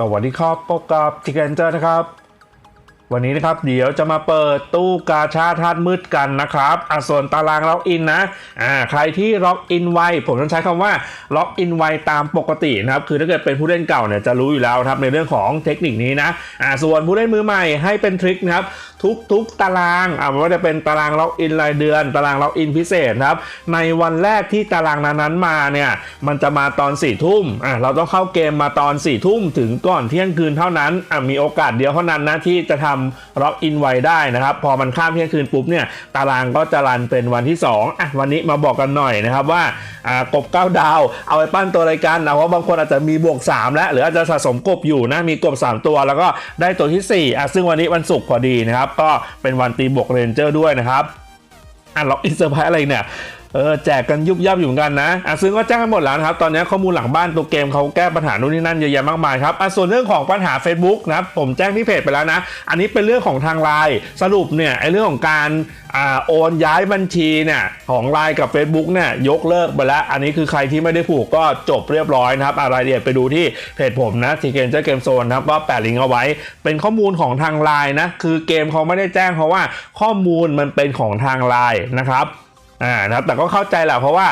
สวัสดีครับพบกับทิกเกนเจอร์นะครับ วันนี้นะครับเดี๋ยวจะมาเปิดตู้กาชาธาตุมืดกันนะครับอะส่วนตารางล็อกอินนะอ่าใครที่ล็อกอินไวผมต้องใช้คำว่าล็อกอินไวตามปกตินะครับ คือถ้าเกิดเป็นผู้เล่นเก่าเนี่ยจะรู้อยู่แล้วครับในเรื่องของเทคนิคนี้นะอ่าส่วนผู้เล่นมือใหม่ให้เป็นทริคนะครับทุกทุกตารางอ่าไม่ว่าจะเป็นตารางล็อกอินรายเดือน ตารางล็อกอินพิเศษครับในวันแรกที่ตารางนั้นๆมาเนี่ยมันจะมาตอน4ี่ทุ่มอ่าเราต้องเข้าเกมมาตอน4ี่ทุ่มถึงก่อนเที่ยงคืนเท่านั้นอ่ามีโอกาสเดียวเท่านั้นนะที่จะทำล็อกอินไวได้นะครับพอมันข้ามเที่ยงคืนปุ๊บเนี่ยตารางก็จะรันเป็นวันที่ 2อะวันนี้มาบอกกันหน่อยนะครับว่าอ่ากบเก้าดาว เอาไปปั้นตัวรายการนะเพราะบางคนอาจจะมีบวก 3 แล้ว หรืออาจจะสะสมกบอยู่นะมีกบ 3 ตัว แล้วก็ได้ตัวที่4อะซึ่งวันนี้วันศุกร์พอดีนะครับก็เป็นวันตีบวกเรนเจอร์ด้วยนะครับอะล็อกอินเซอร์ไพรส์อะไรเนี่ย เออแจกกันยุบยับอยู่เหมือนกันนะอะซึ่งก็แจ้งให้หมดแล้วนะครับ ตอนนี้ข้อมูลหลังบ้านตัวเกมเขาแก้ปัญหาโน่นนี่นั่นเยอะแยะมากมายครับอะส่วนเรื่องของปัญหา Facebook นะผมแจ้งที่เพจไปแล้วนะ อันนี้เป็นเรื่องของทางไลน์สรุปเนี่ยไอ้เรื่องของการอ่าโอนย้ายบัญชีเนี่ยของไลน์กับ Facebook เนี่ยยกเลิกไปแล้ว อันนี้คือใครที่ไม่ได้ผูกก็จบเรียบร้อยนะครับอะรายละเอียดไปดูที่เพจผมนะทีเกมเจอเกมโซนนะครับก็แปะลิงก์เอาไว้ เป็นข้อมูลของทางไลน์นะคือเกมเขาไม่ได้แจ้งเพราะว่าข้อมูลมันเป็นของทางไลน์นะครับ อ่านะครับแต่ก็เข้าใจแหละเพราะว่า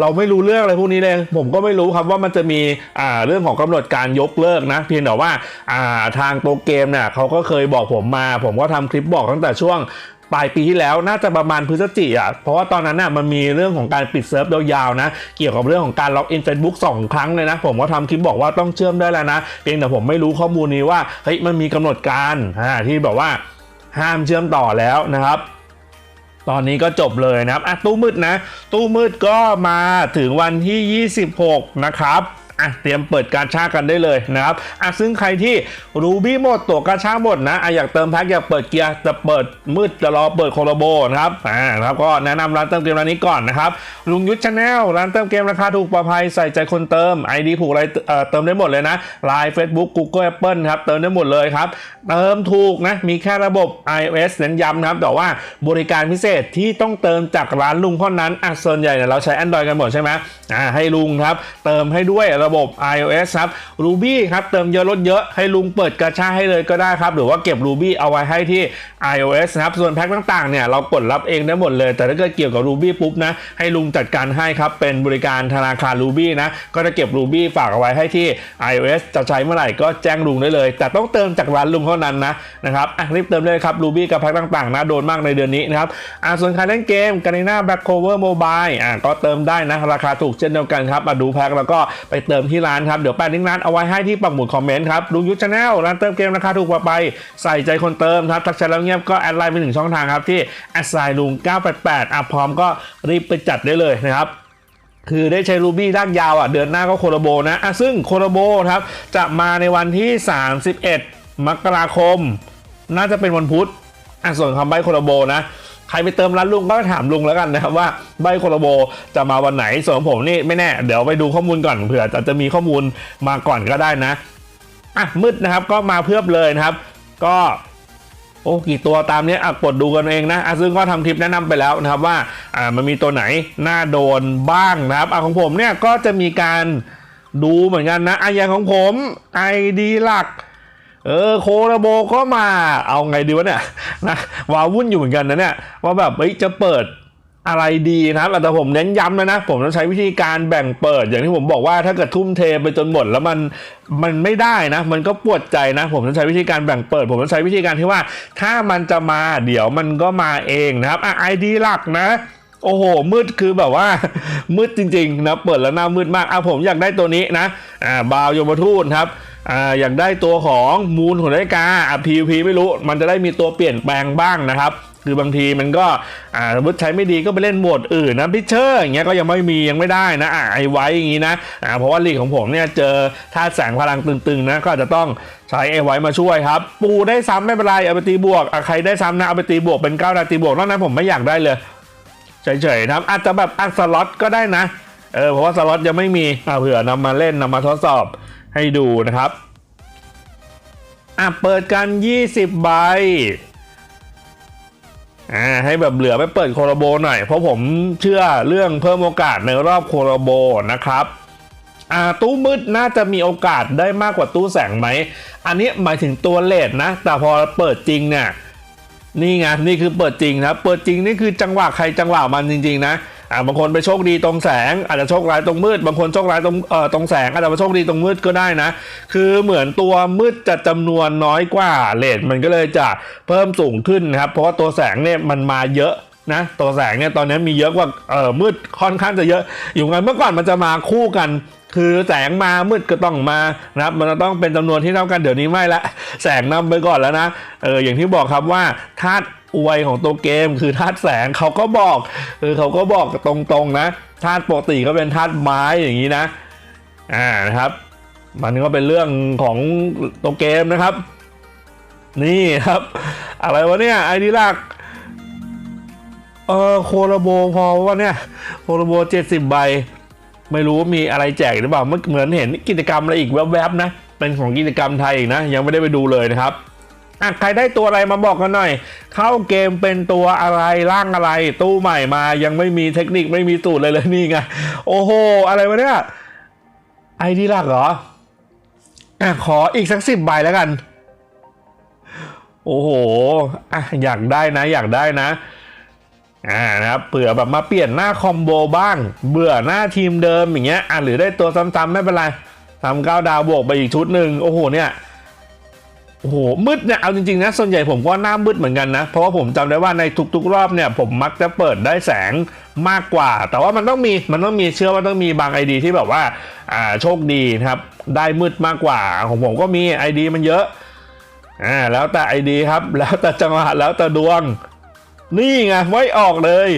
เราไม่รู้เรื่องอะไรพวกนี้เลยผมก็ไม่รู้ครับว่ามันจะมีอ่าเรื่องของกำหนดการยกเลิกนะ เพียงแต่ว่าอ่าทางตัวเกมเนี่ยเขาก็เคยบอกผมมา ผมก็ทำคลิปบอกตั้งแต่ช่วงปลายปีที่แล้วน่าจะประมาณพฤศจิอะเพราะว่าตอนนั้นน่ะมันมีเรื่องของการปิดเซิร์ฟยาวๆนะ เกี่ยวกับเรื่องของการล็อกอิน Facebook สองครั้งเลยนะ ผมก็ทำคลิปบอกว่าต้องเชื่อมได้แล้วนะเพียงแต่ผมไม่รู้ข้อมูลนี้ว่าเฮ้ยมันมีกำหนดการอ่าที่แบบว่าห้ามเชื่อมต่อแล้วนะครับ ตอนนี้ก็จบเลยนะครับอะตู้มืดนะ ตู้มืดก็มาถึงวันที่ 26 นะครับ อะเตรียมเปิดการชากันได้เลยนะครับอะซึ่งใครที่รูบี้หมดตัวกาชาหมดนะอะอยากเติมแพ็กอยากเปิดเกียร์จะเปิดมืดจะรอเปิดโคโลโบนะครับอ่านะครับก็แนะนำร้านเติมเกมร้านนี้ก่อนนะครับลุงยุทธชาแนลร้านเติมเกมราคาถูกปลอดภัยใส่ใจคนเติม ID ผูกอะไรเอ่อเติมได้หมดเลยนะ Line Facebook Google Apple ครับเติมได้หมดเลยครับเติมถูกนะมีแค่ระบบ iOS เน้นย้ำนะครับแต่ว่าบริการพิเศษที่ต้องเติมจากร้านลุงเท่านั้นอะส่วนใหญ่เนี่ยเราใช้ Android กันหมดใช่ไหมอ่าให้ลุงครับเติมให้ด้วยระบบ iOS ครับ Ruby ครับเติมเยอะลดเยอะให้ลุงเปิดกระชาให้เลยก็ได้ครับ หรือว่าเก็บ Ruby เอาไว้ให้ที่ iOS นะครับ ส่วนแพ็คต่างๆเนี่ยเรากดรับเองได้หมดเลย แต่ถ้าเกิดเกี่ยวกับ Ruby ปุ๊บนะ ให้ลุงจัดการให้ครับ เป็นบริการธนาคาร Ruby นะ ก็จะเก็บ Ruby ฝากเอาไว้ให้ที่ iOS จะใช้เมื่อไหร่ก็แจ้งลุงได้เลย แต่ต้องเติมจากร้านลุงเท่านั้นนะนะครับอะรีบเติมเลยครับ Ruby กับแพ็คต่างๆนะโดนมากในเดือนนี้นะครับอะส่วนใครเล่นเกม g a r e n a Black Cover Mobile อะก็เติมได้นะราคาถูกเช่นเดียวกันครับมาดูแพ็คแล้วก็ไปเติมที่ร้านครับ เดี๋ยวแปะลิงก์ร้านเอาไว้ให้ที่ปักหมุดคอมเมนต์ครับลุงยุทธชาแนลร้านเติมเกมราคาถูกกว่าไปใส่ใจคนเติมครับทักแชทแล้วเงียบก็แอดไลน์ไปหนึ่งช่องทางครับที่แอดไซน์ลุง988อะพร้อมก็รีบไปจัดได้เลยนะครับคือได้ใช้รูบี้ลากยาวอะเดือนหน้าก็โคโรโบนะอะซึ่งโคโรโบครับจะมาในวันที่ 31 มกราคม น่าจะเป็นวันพุธอะส่วนคำใบ้โคโรโบนะ ใครไปเติมร้านลุงก็ถามลุงแล้วกันนะครับว่าใบโคโรโบจะมาวันไหนส่วนผมนี่ไม่แน่ เดี๋ยวไปดูข้อมูลก่อนเผื่อจะจะมีข้อมูลมาก่อนก็ได้นะอะมืดนะครับก็มาเพื่อบเลยนะครับ ก็โอ้กี่ตัวตามนี้อะกดดูกันเองนะอะซึ่งก็ทำคลิปแนะนำไปแล้วนะครับว่าอ่ามันมีตัวไหนน่าโดนบ้างนะครับอะของผมเนี่ยก็จะมีการดูเหมือนกันนะอะอย่างของผม ID หลัก เออโคโรโบก็มาเอาไงดีวะเนี่ยนะวาวุ่นอยู่เหมือนกันนะเนี่ยว่าแบบเฮ้ยจะเปิดอะไรดีนะครับแต่ผมเน้นย้ำนะนะ ผมจะใช้วิธีการแบ่งเปิด อย่างที่ผมบอกว่าถ้าเกิดทุ่มเทไปจนหมดแล้วมันมันไม่ได้นะ มันก็ปวดใจนะ ผมจะใช้วิธีการแบ่งเปิด ผมจะใช้วิธีการที่ว่า ถ้ามันจะมาเดี๋ยวมันก็มาเองนะครับอะไอดีหลักนะโอ้โห มืดคือแบบว่า มืดจริงๆนะเปิดแล้วหน้ามืดมากอะผมอยากได้ตัวนี้นะอ่าบาวยมทูตครับ อ่าอยากได้ตัวของมูลของนาฬิกาอะ PVP ไม่รู้ มันจะได้มีตัวเปลี่ยนแปลงบ้างนะครับคือบางทีมันก็อ่าสมมติใช้ไม่ดีก็ไปเล่นโหมดอื่นนะพิเชอร์อย่างเงี้ยก็ยังไม่มียังไม่ได้นะอ่าไอไว้อย่างงี้นะอ่าเพราะว่าลีกของผมเนี่ยเจอธาแสงพลังตึงๆนะก็อาจจะต้องใช้ไอไว้มาช่วยครับ ปูได้ซ้ำไม่เป็นไรเอาไปตีบวกอะใครได้ซ้ำนะเอาไปตีบวกเป็นเก้าดาตีบวกนอกนั้นผมไม่อยากได้เลยเฉยๆนะอาจจะแบบอัดสล็อตก็ได้นะ เออเพราะว่าสล็อตยังไม่มีอะเผื่อนำมาเล่นนำมาทดสอบให้ดูนะครับอะเปิดกัน 20 ใบอ่าให้แบบเหลือไปเปิดโคโรโบหน่อย เพราะผมเชื่อเรื่องเพิ่มโอกาสในรอบโคโรโบนะครับอ่าตู้มืดน่าจะมีโอกาสได้มากกว่าตู้แสงไหม อันนี้หมายถึงตัวเลทนะ แต่พอเปิดจริงเนี่ยนี่ไงนี่คือเปิดจริงนะ เปิดจริงนี่คือจังหวะใครจังหวะมันจริง ๆ นะ อ่าบางคนไปโชคดีตรงแสง อาจจะโชคร้ายตรงมืด บางคนโชคร้ายตรงเอ่อตรงแสงอาจจะมาโชคดีตรงมืดก็ได้นะ คือเหมือนตัวมืดจะจำนวนน้อยกว่าเลทมันก็เลยจะเพิ่มสูงขึ้นนะครับ เพราะว่าตัวแสงเนี่ยมันมาเยอะนะตัวแสงเนี่ยตอนนี้มีเยอะกว่าเออมืดค่อนข้างจะเยอะ อยู่กันเมื่อก่อนมันจะมาคู่กัน คือแสงมามืดก็ต้องมานะครับมันจะต้องเป็นจำนวนที่เท่ากันเดี๋ยวนี้ไม่ละแสงนำไปก่อนแล้วนะเอออย่างที่บอกครับว่าธาตุ อวยของตัวเกมคือธาตุแสงเขาก็บอกเออเขาก็บอกตรงๆนะธาตุปกติก็เป็นธาตุไม้อย่างนี้นะอ่านะครับ มันก็เป็นเรื่องของตัวเกมนะครับ นี่ครับ อะไรวะเนี่ยไอดีลักเออโคโรโบพอวะเนี่ยโคโรโบเจ็ดสิบใบ ไม่รู้ว่ามีอะไรแจกหรือเปล่าเหมือนเห็นกิจกรรมอะไรอีกแวบๆนะเป็นของกิจกรรมไทยอีกนะ ยังไม่ได้ไปดูเลยนะครับ อะใครได้ตัวอะไรมาบอกกันหน่อย เข้าเกมเป็นตัวอะไรร่างอะไร ตู้ใหม่มายังไม่มีเทคนิคไม่มีสูตรเลยเลยนี่ไงโอ้โห อะไรวะเนี่ยไอดีหลักเหรออะขออีกสักสิบใบแล้วกัน โอ้โหอะอยากได้นะอยากได้นะอ่านะครับเผื่อแบบมาเปลี่ยนหน้าคอมโบบ้าง เบื่อหน้าทีมเดิมอย่างเงี้ยอะหรือได้ตัวซ้ำๆไม่เป็นไรทำเก้าดาวบวกไปอีกชุดหนึ่งโอ้โหเนี่ย โอ้โหมืดเนี่ยเอาจริงๆนะส่วนใหญ่ผมก็หน้ามืดเหมือนกันนะ เพราะว่าผมจำได้ว่าในทุกๆ รอบเนี่ยผมมักจะเปิดได้แสงมากกว่า แต่ว่ามันต้องมีมันต้องมีเชื่อว่าต้องมีบางไอดีที่แบบว่าอ่าโชคดีนะครับได้มืดมากกว่า ของผมก็มีไอดีมันเยอะอ่าแล้วแต่ไอดีครับ แล้วแต่จังหวะแล้วแต่ดวง นี่ไงไว้ออกเลย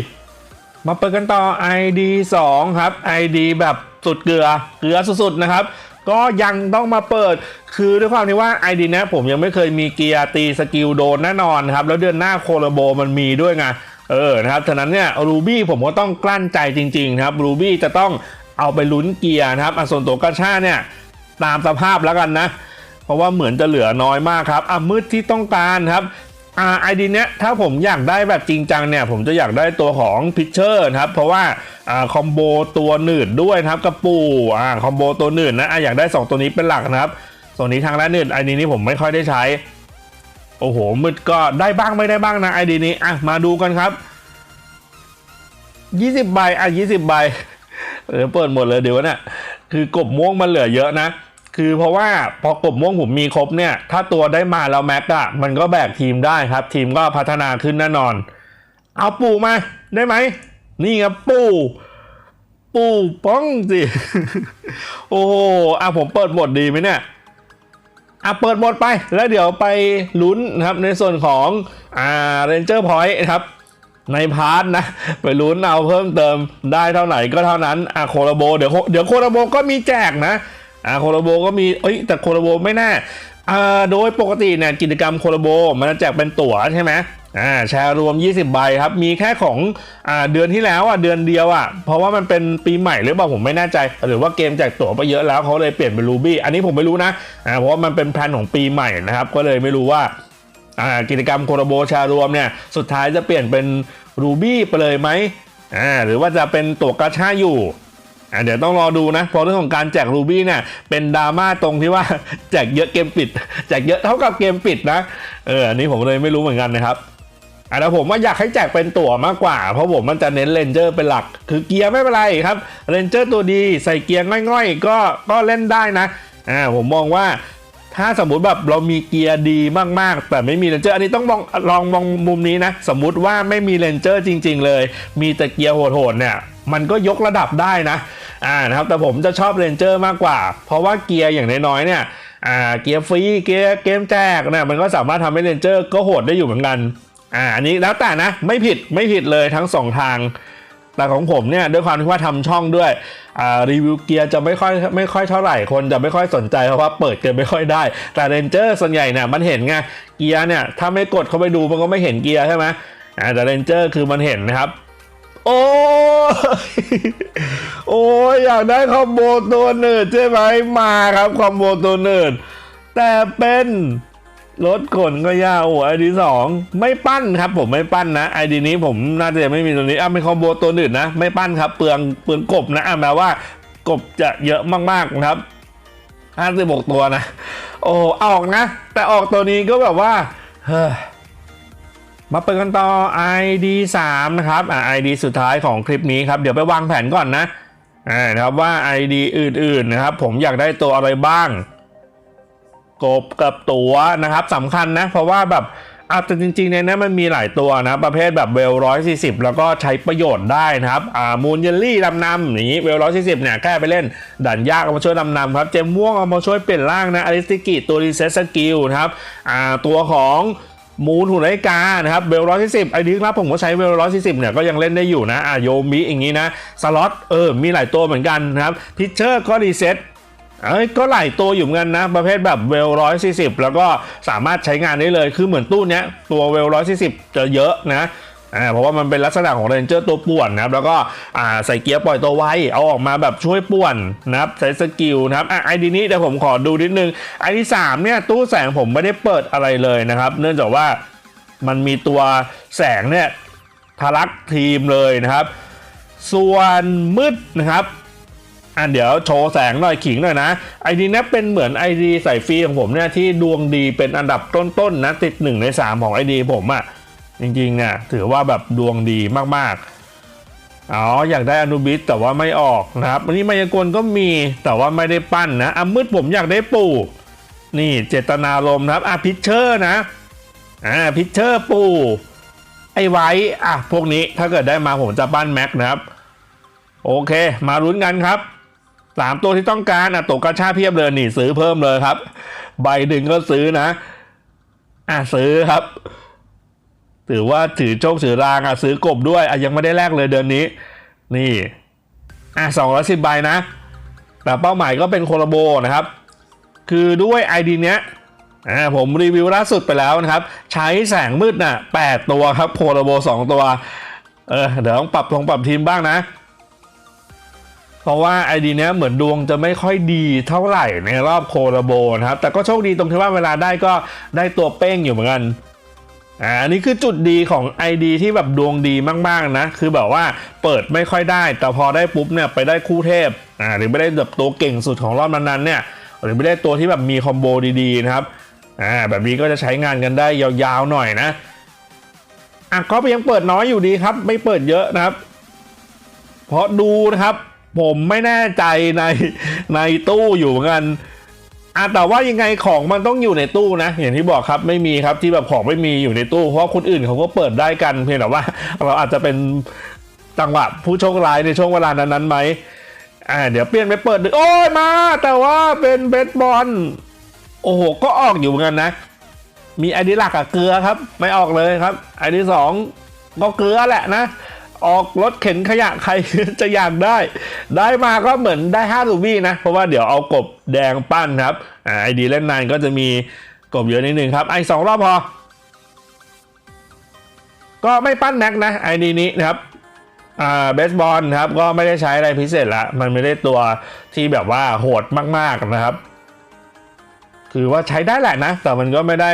มาเปิดกันต่อ ID 2 ครับ ID แบบสุดเกลือเกลือสุดๆนะครับ ก็ยังต้องมาเปิด คือด้วยความที่ว่า ID เนี้ยผมยังไม่เคยมีเกียร์ตีสกิลโดนแน่นอนครับ แล้วเดือนหน้าโคโลโบมันมีด้วยไงเออนะครับฉะนั้นเนี่ยรูบี้ผมก็ต้องกลั้นใจจริงๆครับรูบี้จะต้องเอาไปลุ้นเกียร์นะครับอส่วนตัวกระชาเนี่ยตามสภาพแล้วกันนะ เพราะว่าเหมือนจะเหลือน้อยมากครับอะมืดที่ต้องการครับ อ่าไอดีเนี้ยถ้าผมอยากได้แบบจริงจังเนี่ย ผมจะอยากได้ตัวของพิชเชอร์นะครับ เพราะว่าอ่าคอมโบตัวหนืดด้วยนะครับกระปูอ่าคอมโบตัวหนืดนะอะอยากได้ 2 ตัวนี้เป็นหลักนะครับ ส่วนนี้ทางด้านหนืดไอดีนี้ผมไม่ค่อยได้ใช้ โอ้โหมืดก็ได้บ้างไม่ได้บ้างนะไอดีนี้อะมาดูกันครับ 20ใบอะ20ใบเออเปิดหมดเลยเดี๋ยวนี่ยคือกบม่วงมันเหลือเยอะนะ คือเพราะว่าพอกบม่วงผมมีครบเนี่ย ถ้าตัวได้มาแล้วแม็กอะมันก็แบกทีมได้ครับ ทีมก็พัฒนาขึ้นแน่นอน เอาปู่มา ได้ไหม นี่ครับปู่ปู่ป้องสิ โอ้โหอะผมเปิดหมดดีไหมเนี่ยอะเปิดหมดไปแล้วเดี๋ยวไปลุ้นนะครับในส่วนของอ่าเรนเจอร์พอยต์ครับในพาร์ทนะ ไปลุ้นเอาเพิ่มเติมได้เท่าไหร่ก็เท่านั้นอะโคโลโบเดี๋ยวโคเดี๋ยวโคโลโบก็มีแจกนะ อะโคโลโบก็มีเอ้ยแต่โคโลโบไม่แน่อ่าโดยปกติเนี่ยกิจกรรมโคโลโบมันจะแจกเป็นตั๋วใช่ไหมอ่าแชร์รวม 20 ใบครับ มีแค่ของอ่าเดือนที่แล้วอะเดือนเดียวอะ เพราะว่ามันเป็นปีใหม่หรือเปล่าผมไม่แน่ใจ หรือว่าเกมแจกตั๋วไปเยอะแล้วเขาเลยเปลี่ยนเป็นรูบี้อันนี้ผมไม่รู้นะอ่าเพราะว่ามันเป็นแพลนของปีใหม่นะครับ ก็เลยไม่รู้ว่าอ่ากิจกรรมโคโรโบแชารวมเนี่ยสุดท้ายจะเปลี่ยนเป็นรูบี้ไปเลยไหมอ่าหรือว่าจะเป็นตั๋วกระชาอยู่ อ่าเดี๋ยวต้องรอดูนะเพราะเรื่องของการแจกรูบี้เนี่ยเป็นดราม่าตรงที่ว่า แจกเยอะเกมปิด แจกเยอะเท่ากับเกมปิดนะเอออันนี้ผมเลยไม่รู้เหมือนกันนะครับอ่าแล้วผมว่าอยากให้แจกเป็นตั๋วมากกว่า เพราะผมมันจะเน้นเลนเจอร์เป็นหลัก คือเกียร์ไม่เป็นไรครับเลนเจอร์ตัวดีใส่เกียร์ง่อยๆ ก็ก็เล่นได้นะอ่าผมมองว่าถ้าสมมุติแบบเรามีเกียร์ดีมากๆ แต่ไม่มีเรนเจอร์อันนี้ต้องมองลองมองมุมนี้นะ สมมุติว่าไม่มีเรนเจอร์จริง ๆ เลย มีแต่เกียร์โหดๆเนี่ย มันก็ยกระดับได้นะอ่านะครับแต่ผมจะชอบเรนเจอร์มากกว่า เพราะว่าเกียร์อย่างน้อยๆเนี่ยอ่าเกียร์ฟรีเกียร์เกมแจกเนี่ยมันก็สามารถทำให้เรนเจอร์ก็โหดได้อยู่เหมือนกันอ่าอันนี้แล้วแต่นะไม่ผิดไม่ผิดเลยทั้งสองทางแต่ของผมเนี่ยด้วยความที่ว่าทำช่องด้วยรีวิวเกียร์จะไม่ค่อยไม่ค่อยเท่าไหร่คนจะไม่ค่อยสนใจเพราะว่าเปิดเกินไม่ค่อยได้ แต่เรนเจอร์ส่วนใหญ่เนี่ยมันเห็นไงเกียร์เนี่ยถ้าไม่กดเข้าไปดูมันก็ไม่เห็นเกียร์ใช่ไหมแต่เรนเจอร์คือมันเห็นนะครับ โอ้ยโอ้ยอยากได้คอมโบตัวเนิร์ดใช่ไหมมาครับคอมโบตัวเนิร์ดแต่เป็นรถขนก็ยาวไอดีสองไม่ปั้นครับ ผมไม่ปั้นนะไอดีนี้ผมน่าจะไม่มีตัวนี้อะเป็นคอมโบตัวอื่นนะ ไม่ปั้นครับ เปลืองเปลืองกบนะอะแปลว่ากบจะเยอะมากๆครับห้าสิบหกตัวนะ โอ้ออกนะ แต่ออกตัวนี้ก็แบบว่า เฮ้อ มาเปิดกันต่อ ID 3นะครับอ่า ID สุดท้ายของคลิปนี้ครับ เดี๋ยวไปวางแผนก่อนนะอ่านะครับว่า ID อื่นๆนะครับ ผมอยากได้ตัวอะไรบ้าง กบกับตัวนะครับสำคัญนะ เพราะว่าแบบอาจจะจริงๆในนั้นมันมีหลายตัวนะ ประเภทแบบเวลร้อยสี่สิบแล้วก็ใช้ประโยชน์ได้นะครับอ่ามูนเยลลี่ดำนำอย่างนี้เวลร้อยสี่สิบเนี่ยแค่ไปเล่นด่านยากเอามาช่วยดำนำครับ เจมม่วงเอามาช่วยเปลี่ยนร่างนะอลิสติกิตัวรีเซ็ตสกิลนะครับอ่าตัวของ มูนหุ่นไลกานะครับเวลร้อยสี่สิบไอ้นี้ครับผมก็ใช้เวลร้อยสี่สิบเนี่ยก็ยังเล่นได้อยู่นะอ่าโยมิอย่างนี้นะสล็อตเออมีหลายตัวเหมือนกันนะครับพิชเชอร์ก็รีเซ็ตเอ้ยก็หลายตัวอยู่เหมือนกันนะ ประเภทแบบเวลร้อยสี่สิบแล้วก็สามารถใช้งานได้เลยคือเหมือนตู้เนี้ยตัวเวลร้อยสี่สิบจะเยอะนะ อ่าเพราะว่ามันเป็นลักษณะของเรนเจอร์ตัวป่วนนะครับแล้วก็อ่าใส่เกียร์ปล่อยตัวไวเอาออกมาแบบช่วยป่วนนะครับใช้สกิลนะครับอะไอดีนี้เดี๋ยวผมขอดูนิดนึงไอดีสามเนี่ยตู้แสงผมไม่ได้เปิดอะไรเลยนะครับ เนื่องจากว่ามันมีตัวแสงเนี่ยทะลักทีมเลยนะครับ ส่วนมืดนะครับอะเดี๋ยวโชว์แสงหน่อยขิงหน่อยนะไอดีนี้เป็นเหมือนไอดีใส่ฟรีของผมเนี่ยที่ดวงดีเป็นอันดับต้นๆนะติด 1 ใน 3 ของไอดีผมอะ่ะ จริงๆเนี่ยถือว่าแบบดวงดีมากๆ อ๋ออยากได้อนุบิสแต่ว่าไม่ออกนะครับอันนี้มายากลก็มีแต่ว่าไม่ได้ปั้นนะอะมืดผมอยากได้ปู่นี่เจตนารมณ์นะครับอะพิชเชอร์นะอ่าพิชเชอร์ปู่ไอไว้อะพวกนี้ถ้าเกิดได้มาผมจะปั้นแม็กนะครับ โอเค มาลุ้นกันครับสามตัวที่ต้องการอะตกกระชาเพียบเลยนี่ซื้อเพิ่มเลยครับ ใบหนึ่งก็ซื้อนะ อะซื้อครับ ถือว่าถือโชคถือรางอะซื้อกบด้วยอะยังไม่ได้แลกเลยเดือนนี้ นี่อะสองร้อยสิบใบนะ แต่เป้าหมายก็เป็นโคลโบนะครับ คือด้วยไอดีเนี้ยอ่าผมรีวิวล่าสุดไปแล้วนะครับ ใช้แสงมืดน่ะแปดตัวครับโคลโบสองตัว เออเดี๋ยวต้องปรับลงปรับทีมบ้างนะ เพราะว่าไอดีเนี้ยเหมือนดวงจะไม่ค่อยดีเท่าไหร่ในรอบโคลโบนะครับ แต่ก็โชคดีตรงที่ว่าเวลาได้ก็ได้ตัวเป้งอยู่เหมือนกัน อ่าอันนี้คือจุดดีของ ID ที่แบบดวงดีมากๆนะ คือแบบว่าเปิดไม่ค่อยได้ แต่พอได้ปุ๊บเนี่ยไปได้คู่เทพอ่าหรือไม่ได้แบบตัวเก่งสุดของรอบนั้นๆเนี่ยหรือไม่ได้ตัวที่แบบมีคอมโบดีๆนะครับอ่าแบบนี้ก็จะใช้งานกันได้ยาวๆหน่อยนะอะก็ยังเปิดน้อยอยู่ดีครับ ไม่เปิดเยอะนะครับ เพราะดูนะครับ ผมไม่แน่ใจในในตู้อยู่เหมือนกัน อะแต่ว่ายังไงของมันต้องอยู่ในตู้นะ อย่างที่บอกครับไม่มีครับที่แบบของไม่มีอยู่ในตู้เพราะว่าคนอื่นเขาก็เปิดได้กันเพียงแต่ว่า เราอาจจะเป็นจังหวะผู้โชคร้ายในช่วงเวลานั้นๆไหมอ่าเดี๋ยวเปลี่ยนไปเปิดดูโอ้ยมา แต่ว่าเป็นเบสบอลโอ้โหก็ออกอยู่เหมือนกันนะ มีไอดีหลักกับเกลือครับ ไม่ออกเลยครับไอดีสองก็เกลือแหละนะ ออกรถเข็นขยะใครจะอยากได้ ได้มาก็เหมือนได้5รูบี้นะ เพราะว่าเดี๋ยวเอากบแดงปั้นครับอ่าไอดีเล่นนานก็จะมีกบเยอะนิดนึงครับไอสองรอบพอ ก็ไม่ปั้นแม็กนะไอดีนี้นะครับอ่าเบสบอลครับก็ไม่ได้ใช้อะไรพิเศษละมันไม่ได้ตัวที่แบบว่าโหดมากๆนะครับ คือว่าใช้ได้แหละนะ แต่มันก็ไม่ได้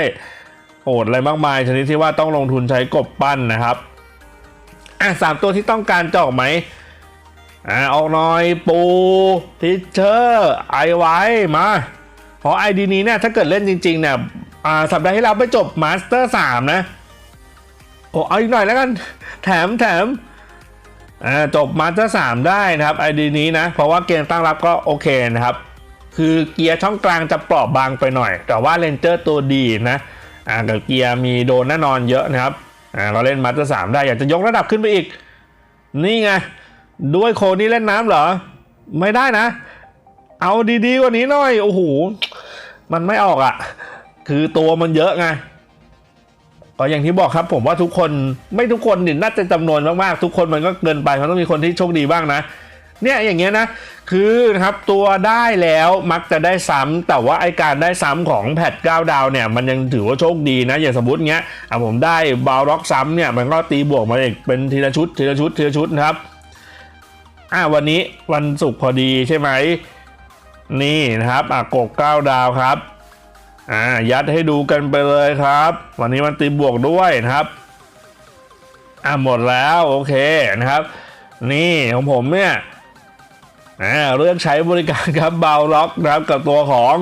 โหดอะไรมากมายชนิดที่ว่าต้องลงทุนใช้กบปั้นนะครับ อะสามตัวที่ต้องการจะออกไหมอ่าออกหน่อยปูทิเชอร์ไอไว้มาเพราะไอดีนี้เนี่ยถ้าเกิดเล่นจริงๆเนี่ยอ่าสัปดาห์ที่เราไปจบมาสเตอร์สามนะโอ้เอาอีกหน่อยแล้วกัน แถมแถมอ่าจบมาสเตอร์สามได้นะครับไอดีนี้นะ เพราะว่าเกมตั้งรับก็โอเคนะครับ คือเกียร์ช่องกลางจะเปราะบางไปหน่อย แต่ว่าเลนเจอร์ตัวดีนะอ่ากับเกียร์มีโดนแน่นอนเยอะนะครับ อ่าเราเล่นมาสเตอร์สามได้อยากจะยกระดับขึ้นไปอีก นี่ไง ด้วยโคนี่เล่นน้ำเหรอ ไม่ได้นะ เอาดีๆกว่านี้หน่อย โอ้โห มันไม่ออกอะ่ะ คือตัวมันเยอะไงก็อย่างที่บอกครับผมว่าทุกคนไม่ทุกคนนี่น่าจะจำนวนมากๆ ทุกคนมันก็เกินไปมันต้องมีคนที่โชคดีบ้างนะ เนี่ยอย่างเงี้ยนะ คือนะครับตัวได้แล้วมักจะได้ซ้ำแต่ว่าไอการได้ซ้ำของแพท9ดาวเนี่ยมันยังถือว่าโชคดีนะอย่างสมมติเงี้ยอะผมได้บาลล็อกซ้ำเนี่ยมันก็ตีบวกมาเองเป็นทีละชุดทีละชุดทีละชุดนะครับอะวันนี้วันศุกร์พอดีใช่ไหมนี่นะครับอะกบ9ดาวครับอ่ายัดให้ดูกันไปเลยครับ วันนี้มันตีบวกด้วยนะครับอะหมดแล้วโอเคนะครับ นี่ของผมเนี่ย อ่าเลือกใช้บริการครับเบาล็อกนะครับกับตัวของ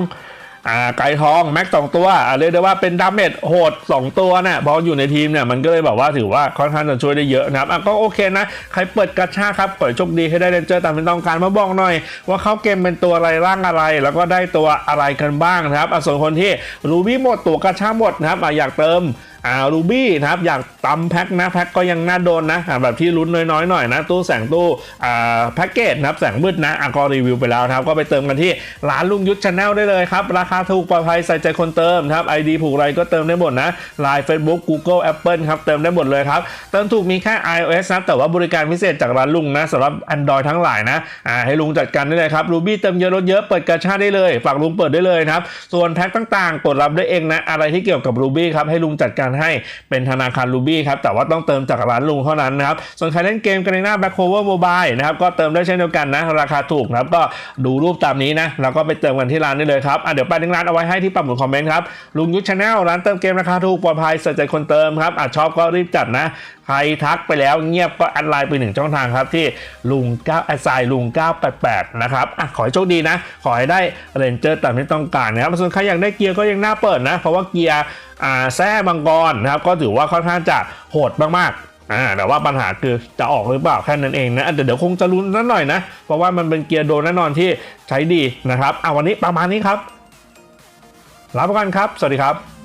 อ่าไก่ทองแม็กสองตัวอ่าเรียกได้ว่าเป็นดาเมจโหด 2 ตัวนี่ยพออยู่ในทีมเนี่ยมันก็เลยแบบว่าถือว่าค่อนข้างจะช่วยได้เยอะนะครับอะก็โอเคนะ ใครเปิดกระชาครับขอโชคดีให้ได้เรนเจอร์ตามที่ต้องการมาบอกหน่อย ว่าเขาเกมเป็นตัวอะไรร่างอะไร แล้วก็ได้ตัวอะไรกันบ้างนะครับอะส่วนคนที่รูบี้หมดตัวกระชาหมดนะครับอะอยากเติม อ่ารูบี้นะครับอยากตำแพ็คนะแพ็คก็ยังน่าโดนนะแบบที่ลุ้นน้อยๆหน่อยนะตู้แสงตู้อ่าแพ็กเกจนะครับแสงมืดนะอะก็รีวิวไปแล้วนะครับก็ไปเติมกันที่ร้านลุงยุทธชาแนลได้เลยครับ ราคาถูกปลอดภัยใส่ใจคนเติมครับ ID ผูกไรก็เติมได้หมดนะ Line Facebook Google Apple ครับเติมได้หมดเลยครับ เติมถูกมีแค่ iOS นะแต่ว่าบริการพิเศษจากร้านลุงนะสำหรับ Android ทั้งหลายนะอ่าให้ลุงจัดการได้เลยครับรูบี้เติมเยอะลดเยอะเปิดกระชาได้เลยฝากลุงเปิดได้เลยครับส่วนแพ็คต่างๆกดรับได้เองนะอะไรที่เกี่ยวกับรูบี้ครับให้ลุงจัดการให้เป็นธนาคารรูบี้ครับแต่ว่าต้องเติมจากร้านลุงเท่านั้นนะครับส่วนใครเล่นเกมกันในหน้า Back Cover Mobile นะครับก็เติมได้เช่นเดียวกันนะราคาถูกนะครับก็ดูรูปตามนี้นะแล้วก็ไปเติมกันที่ร้านได้เลยครับอะเดี๋ยวไปลิงก์ร้านเอาไว้ให้ที่ปักหมุดคอมเมนต์ครับลุงยุทธชาแนลร้านเติมเกมราคาถูกปลอดภัยใส่ใจคนเติมครับอะชอบก็รีบจัดนะ ใครทักไปแล้วเงียบก็แอดไลน์ไปหนึ่งช่องทางครับที่ลุง9แอดไซลุง 988 นะครับอะขอให้โชคดีนะ ขอให้ได้เรนเจอร์ตามที่ต้องการนะครับส่วนใครอยากได้เกียร์ก็ยังน่าเปิดนะ เพราะว่าเกียร์อ่าแซ่มังกรนะครับ ก็ถือว่าค่อนข้างจะโหดมากๆอ่าแต่ว่าปัญหาคือจะออกหรือเปล่าแค่นั้นเองนะอ่เดี๋ยวเดี๋ยวคงจะลุ้นนิดหน่อยนะ เพราะว่ามันเป็นเกียร์โดนแน่นอนที่ใช้ดีนะครับอะวันนี้ประมาณนี้ครับลาไปก่อนครับ สวัสดีครับ